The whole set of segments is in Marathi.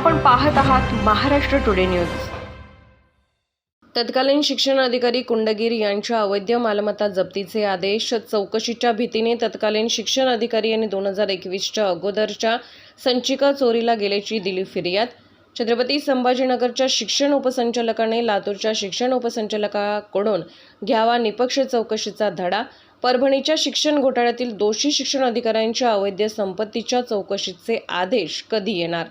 आपण पाहत आहात महाराष्ट्र टुडे न्यूज तत्कालीन शिक्षण अधिकारी कुंडगिर यांच्या अवैध मालमत्ता जप्तीचे आदेश चौकशीच्या भीतीने तत्कालीन शिक्षण अधिकारी यांनी दोन हजार एकवीसच्या अगोदरच्या संचिका चोरीला गेल्याची दिली फिर्याद. छत्रपती संभाजीनगरच्या शिक्षण उपसंचालकाने लातूरच्या शिक्षण उपसंचालकाकडून घ्यावा निपक्ष चौकशीचा धडा परभणीच्या शिक्षण घोटाळ्यातील दोषी शिक्षण अधिकाऱ्यांच्या अवैध संपत्तीच्या चौकशीचे आदेश कधी येणार?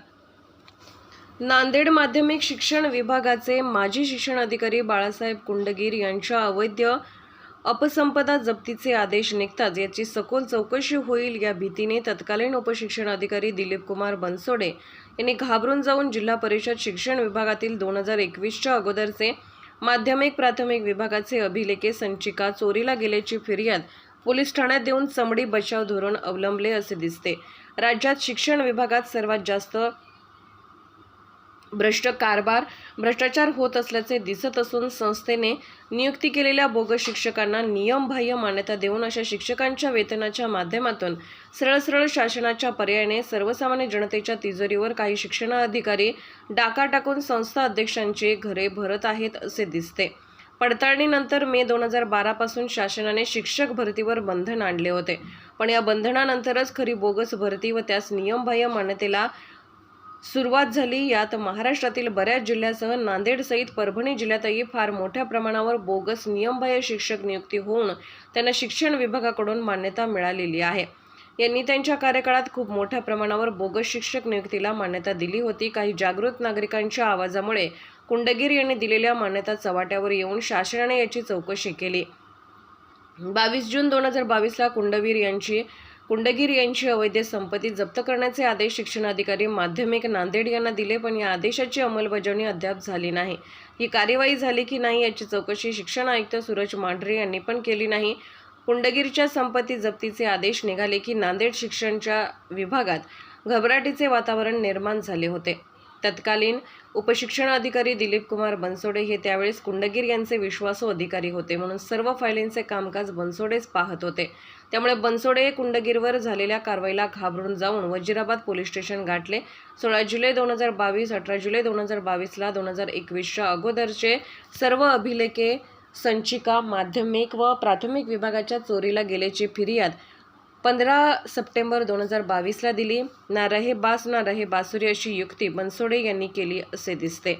नांदेड माध्यमिक शिक्षण विभागाचे माजी शिक्षण अधिकारी बाळासाहेब कुंडगीर यांच्या अवैध अपसंपदा जप्तीचे आदेश निघताच याची सखोल चौकशी होईल या भीतीने तत्कालीन उपशिक्षण अधिकारी दिलीप कुमार बनसोडे यांनी घाबरून जाऊन जिल्हा परिषद शिक्षण विभागातील दोन हजार एकवीसच्या अगोदरचे माध्यमिक प्राथमिक विभागाचे अभिलेखे संचिका चोरीला गेल्याची फिर्याद पोलीस ठाण्यात देऊन चमडी बचाव धोरण अवलंबले असे दिसते. राज्यात शिक्षण विभागात सर्वात जास्त भ्रष्ट कारभार भ्रष्टाचार होत असल्याचे दिसत असून संस्थेने नियुक्ती केलेल्या बोगस शिक्षकांना नियमबाह्य मान्यता देऊन अशा शिक्षकांच्या वेतनाच्या माध्यमातून सरळ सरळ शासनाच्या पर्यायाने सर्वसामान्य जनतेच्या तिजोरीवर काही शिक्षणाधिकारी डाका टाकून संस्था अध्यक्षांचे घरे भरत आहेत असे दिसते. पडताळणीनंतर मे दोन हजार बारापासून शासनाने शिक्षक भरतीवर बंधन आणले होते. पण या बंधनानंतरच खरी बोगस भरती व त्यास नियमबाह्य मान्यतेला सुरुवात झाली. यात महाराष्ट्रातील बऱ्याच जिल्ह्यासह नांदेडसहित परभणी जिल्ह्यातही फार मोठ्या प्रमाणावर बोगस नियमबाह्य शिक्षक नियुक्ती होऊन त्यांना शिक्षण विभागाकडून मान्यता मिळालेली आहे. यांनी त्यांच्या कार्यकाळात खूप मोठ्या प्रमाणावर बोगस शिक्षक नियुक्तीला मान्यता दिली होती. काही जागृत नागरिकांच्या आवाजामुळे कुंडगीर यांनी दिलेल्या मान्यता चव्हाट्यावर येऊन शासनाने याची चौकशी केली. बावीस जून दोन हजार बावीसला कुंडवीर यांची कुंडगीर यांची अवैध संपत्ती जप्त करण्याचे आदेश शिक्षणाधिकारी माध्यमिक नांदेड यांना दिले पण या आदेशाची अंमलबजावणी अद्याप झाली नाही. ही कार्यवाही झाली की नाही याची चौकशी शिक्षण आयुक्त सूरज मांढरे यांनी पण केली नाही. कुंडगीरच्या संपत्ती जप्तीचे आदेश निघाले की नांदेड शिक्षणच्या विभागात घबराटीचे वातावरण निर्माण झाले होते. तत्कालीन उपशिक्षण अधिकारी दिलीप कुमार बनसोडे हे त्यावेळेस कुंडगीर यांचे विश्वासू अधिकारी होते म्हणून सर्व फायलींचे कामकाज बनसोडेच पाहत होते. त्यामुळे बनसोडे कुंडगीरवर झालेल्या कारवाईला घाबरून जाऊन वजिराबाद पोलीस स्टेशन गाठले. सोळा जुलै दोन हजार बावीस अठरा जुलै दोन हजार बावीसला दोन हजार एकवीसच्या अगोदरचे सर्व अभिलेखे संचिका माध्यमिक व प्राथमिक विभागाच्या चोरीला गेल्याची फिर्याद पंधरा सप्टेंबर दोन हजार बावीसला दिली. ना रहे बास ना रहे बासुरी अशी युक्ती बनसोडे यांनी केली असे दिसते.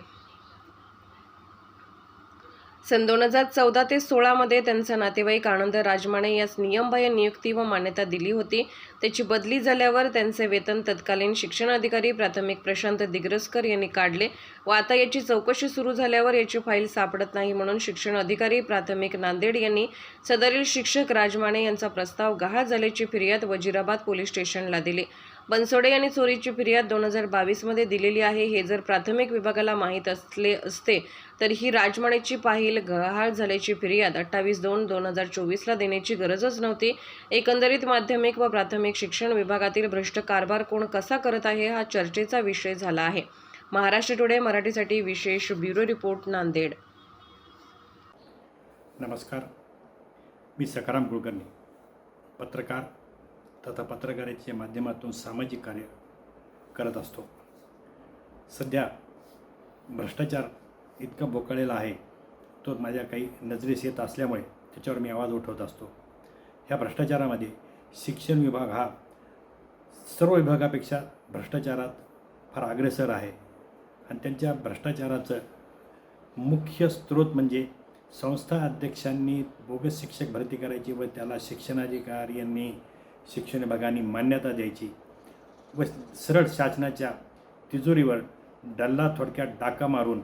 सन दोन हजार चौदा ते सोळामध्ये त्यांचा नातेवाईक आनंद राजमाने यास नियमबाह्य नियुक्ती व मान्यता दिली होती. त्याची बदली झाल्यावर त्यांचे वेतन तत्कालीन शिक्षणाधिकारी प्राथमिक प्रशांत दिग्रसकर यांनी काढले व आता याची चौकशी सुरू झाल्यावर याची फाईल सापडत नाही म्हणून शिक्षण अधिकारी प्राथमिक नांदेड यांनी सदरील शिक्षक राजमाने यांचा प्रस्ताव गहाळ झाल्याची फिर्याद वजिराबाद पोलीस स्टेशनला दिली. बनसोडे यांनी चोरीची फिर्याद दोन हजार बावीसमध्ये दिलेली आहे. हे जर प्राथमिक विभागाला माहीत असले असते तर ही राजमाणेची पाहिल गहाळ झाल्याची फिर्याद अठ्ठावीस दोन दोन हजार चोवीसला देण्याची गरजच नव्हती. एकंदरीत माध्यमिक व प्राथमिक शिक्षण विभागातील भ्रष्ट कारभार कोण कसा करत आहे हा चर्चेचा विषय झाला आहे. महाराष्ट्र टुडे मराठीसाठी विशेष ब्युरो रिपोर्ट नांदेड. नमस्कार. मी सकाराम कुलकर्णी पत्रकार तथा पत्रकारितेच्या माध्यमातून सामाजिक कार्य करत असतो. सध्या भ्रष्टाचार इतका बोकाळलेला आहे तो माझ्या काही नजरेस येत असल्यामुळे त्याच्यावर मी आवाज उठवत असतो. ह्या भ्रष्टाचारामध्ये शिक्षण विभाग हा सर्व विभागापेक्षा भ्रष्टाचारात फार अग्रेसर आहे आणि त्यांच्या भ्रष्टाचाराचं मुख्य स्रोत म्हणजे संस्था अध्यक्षांनी बोगस शिक्षक भरती करायची व त्याला शिक्षणाधिकाऱ्यांनी शिक्षण विभागाने मान्यता द्यायची व सरळ शासनाच्या तिजोरीवर डल्ला थोडक्यात डाका मारून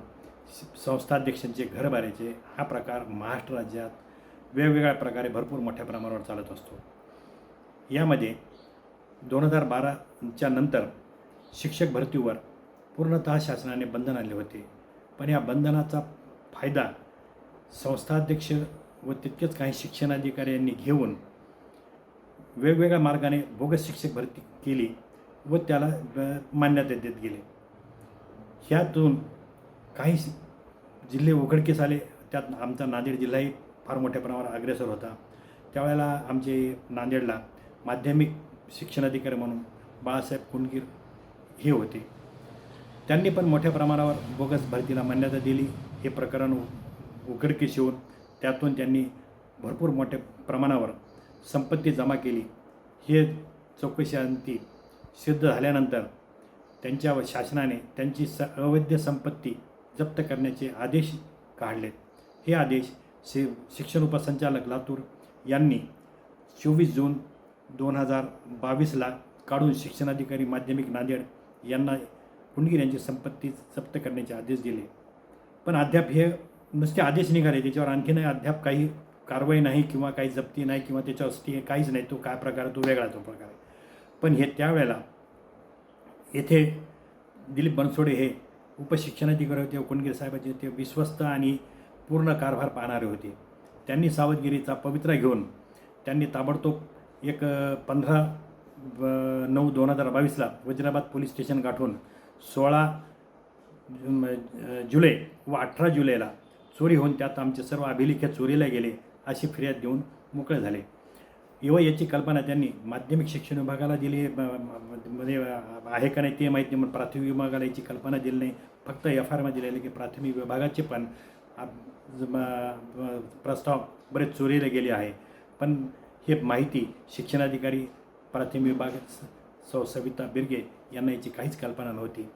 संस्थाध्यक्षांचे घर भरायचे. हा प्रकार महाराष्ट्र राज्यात वेगवेगळ्या प्रकारे भरपूर मोठ्या प्रमाणावर चालत असतो. यामध्ये दोन हजार बाराच्या नंतर शिक्षक भरतीवर पूर्णतः शासनाने बंधन आणले होते. पण या बंधनाचा फायदा संस्थाध्यक्ष व तितकेच काही शिक्षणाधिकारी यांनी घेऊन वेगवेगळ्या मार्गाने बोगस शिक्षक भरती केली व त्याला मान्यता देत गेले. ह्यातून काही जिल्हे उघडकीस आले. त्यात आमचा नांदेड जिल्हाही फार मोठ्या प्रमाणावर अग्रेसर होता. त्यावेळेला आमचे नांदेडला माध्यमिक शिक्षणाधिकारी म्हणून बाळासाहेब कुंडगीर हे होते. त्यांनी पण मोठ्या प्रमाणावर बोगस भरतीला मान्यता दिली. हे प्रकरण उ- उघडकीस येऊन त्यातून त्यांनी भरपूर मोठ्या प्रमाणावर संपत्ती जमा केली. हे चौकशी अंती सिद्ध झाल्यानंतर त्यांच्या व शासनाने त्यांची स अवैध संपत्ती जप्त करण्याचे आदेश काढलेत हे आदेश शि शिक्षण उपसंचालक लातूर यांनी चोवीस जून दोन हजार बावीसला काढून शिक्षणाधिकारी माध्यमिक नांदेड यांना कुंडगीर यांची संपत्ती जप्त करण्याचे आदेश दिले. पण अद्याप हे नुसते आदेश निघाले त्याच्यावर आणखीन अद्याप काही कारवाई नाही किंवा काही जप्ती नाही किंवा त्याच्यावर स्टे काहीच नाही तो काय प्रकार आहे, तो वेगळा तो प्रकार आहे. पण हे त्यावेळेला येथे दिलीप बनसोडे हे उपशिक्षणाधिकारी होते कुणगिरी साहेबाचे ते विश्वस्त आणि पूर्ण कारभार पाहणारे होते. त्यांनी सावधगिरीचा पवित्रा घेऊन त्यांनी ताबडतोब एक पंधरा नऊ दोन हजार बावीसला वज्राबाद पोलीस स्टेशन गाठून सोळा जुलै व अठरा जुलैला चोरी होऊन त्यात आमचे सर्व अभिलेखे चोरीला गेले. अशी फिर्याद देऊन मोकळे झाले. एव्हा याची कल्पना त्यांनी माध्यमिक शिक्षण विभागाला दिली. मध्ये आहे का नाही ते माहीत नाही पण प्राथमिक विभागाला याची कल्पना दिली नाही. फक्त एफ आरमध्ये दिलेले की प्राथमिक विभागाचे पण प्रस्ताव बरेच चोरीला गेले आहे. पण हे माहिती शिक्षणाधिकारी प्राथमिक विभाग स- सौ सविता बिर्गे यांना याची काहीच कल्पना नव्हती.